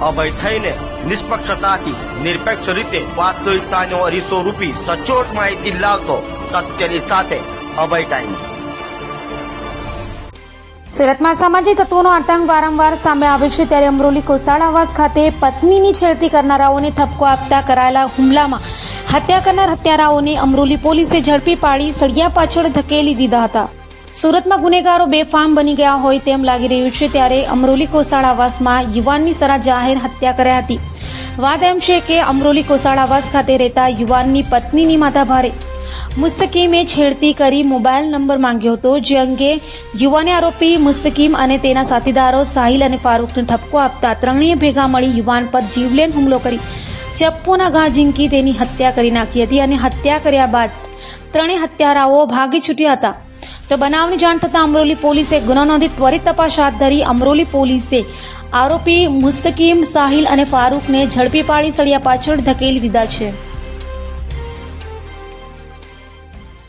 અભય થઈને નિષ્પક્ષતાથી નિરપેક્ષ રીતે વાસ્તવિકતાનો અરીસો રૂપી સચોટ માહિતી લાવતો સત્યની સાથે અભય ટાઈમ્સ. સુરતમાં સામાજિક તત્વોનો આતંક વારંવાર સામે આવે છે ત્યારે અમરોલી કોસાડ આવાસ ખાતે પત્નીની છેડતી કરનારાઓને ઠપકો આપતા કરાયેલા હુમલામાં હત્યા કરનાર હત્યારાઓને અમરોલી પોલીસે ઝડપી પાડી સળિયા પાછળ ધકેલી દીધા હતા. સુરતમાં ગુનેગારો બેફામ બની ગયા હોય તેમ લાગી રહ્યું છે ત્યારે અમરોલી કોસાળ આવાસમાં યુવાનની સરા જાહેર હત્યા કરાઈ હતી. વાત એમ છે કે અમરોલી કોસાળ આવાસ ખાતે રહેતા યુવાનની પત્નીની માથાભારે મુસ્તકીમે છેડતી કરી મોબાઈલ નંબર માંગ્યો હતો, જે અંગે યુવાને આરોપી મુસ્તકીમ અને તેના સાથીદારો સાહિલ અને ફારૂકને ઠપકો આપતા ત્રણેય ભેગા મળી યુવાન પર જીવલેણ હુમલો કરી. ચપ્પુના ઘા ઝીંકી તેની હત્યા કરી નાખી હતી અને હત્યા કર્યા બાદ ત્રણેય હત્યારાઓ ભાગી છૂટ્યા હતા. તો બનાવની જાણ થતાં અમરોલી પોલીસે ગુનો નોંધી ત્વરિત તપાસ હાથ ધરી અમરોલી પોલીસે આરોપી મુસ્તકીમ સાહિલ અને ફારૂકને ઝડપી પાડી સળિયા પાછળ ધકેલી દીધા છે.